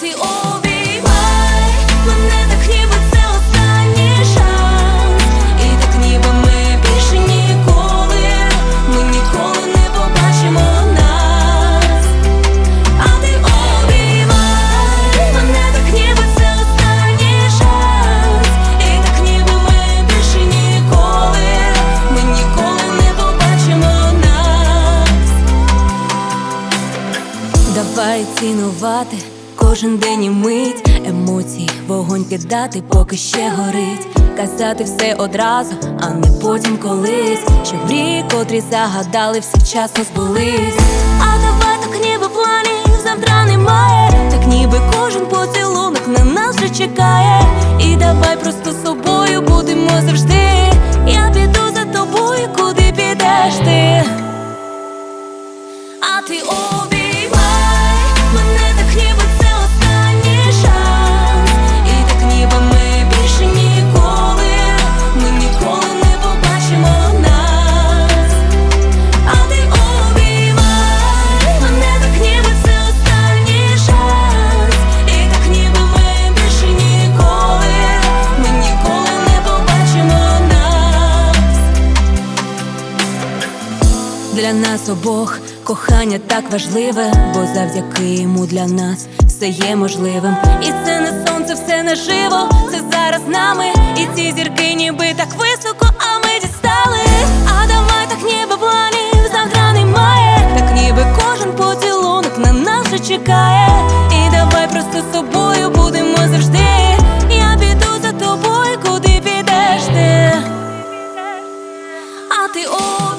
ти обіймай. Мене так ніби це останній шанс. І так ніби ми більше ніколи, ми ніколи не побачимо нас, а ти обіймай. Мене так ніби це останній шанс. І так ніби ми більше ніколи, ми ніколи не побачимо нас. Давай цінувати кожен день і мить емоцій, вогонь кидати, поки ще горить. Казати все одразу, а не потім колись. Щоб мрії, котрі загадали, все вчасно збулись. А давай так ніби планів завтра немає. Так ніби кожен поцілунок на нас вже чекає. І давай просто собою будемо завжди. Я піду за тобою, куди підеш ти. для нас обох кохання так важливе, бо завдяки йому для нас все є можливим. І це не сонце, все не живо, це зараз нами. І ці зірки ніби так високо, а ми дістали. А давай так ніби планів завтра. Так ніби кожен поцілунок на нас вже чекає. І давай просто собою будемо завжди. Я піду за тобою, куди підеш ти. А ти о.